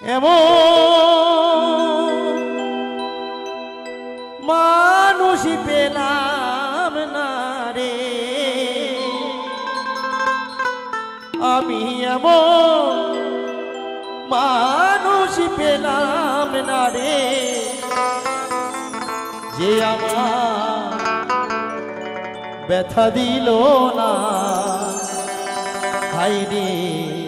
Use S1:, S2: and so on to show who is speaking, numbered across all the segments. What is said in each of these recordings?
S1: এমন মানুষই পেলাম না রে। আমি এমন মানুষই পেলাম না রে। যে আমার ব্যথা দিল না হাই রে।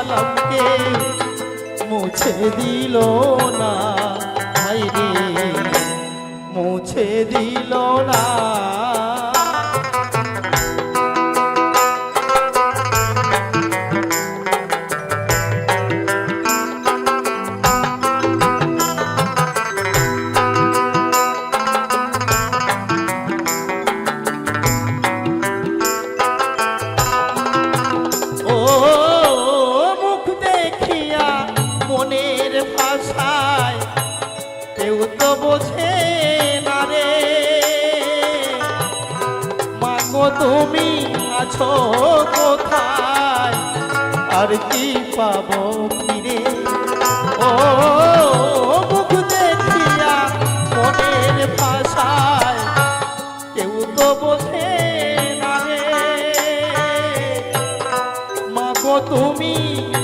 S1: ভাসালামকে মুছে দিল না রে। মুছে দিল না। বোঝে না রে। মাগো, তুমি আছো কোথায়? আর কি পাবো ফিরে? ও মনের ভাষায় কেউ তো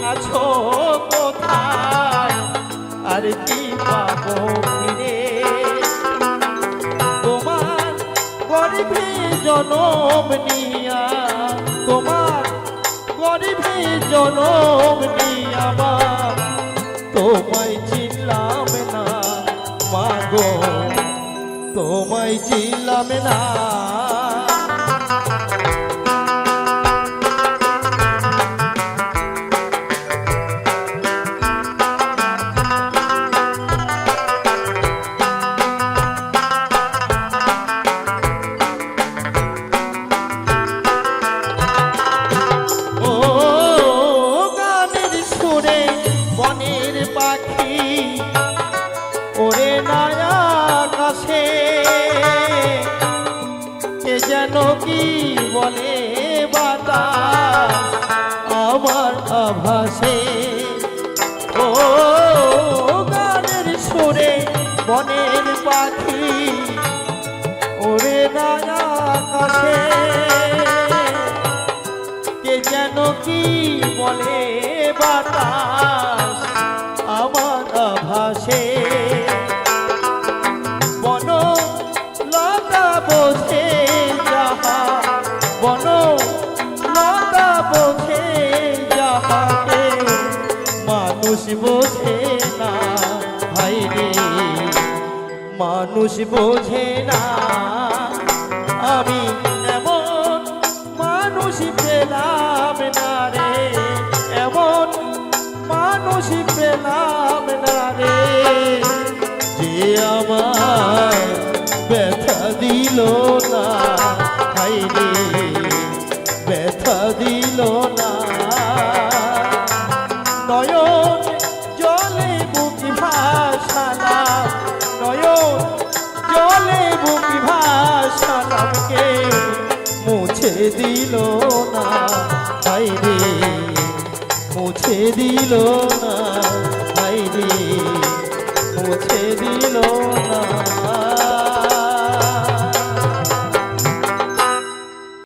S1: আছো কোথায়? আর কি পাবো গরিবে জনম নিয়া, তোমার গরিবে জনম নিয়া মা। তোমায় চিনলাম না মাগো তোমায় চিনলাম না। যেন কি বলে বাতা আমার আভাসে ও গানের সুরে বনের পাখি, ওরে কাছে কে যেন কি বলে বাতাস? আমার আভাসে মানুষ বোঝে না। আমি এমন মানুষ পেলাম না রে। এমন মানুষ পেলাম না রে। যে আমার ব্যথা দিল না হাই রে ব্যথা দিল না। নয়ন দিল না হাই রে মুছে দিল না।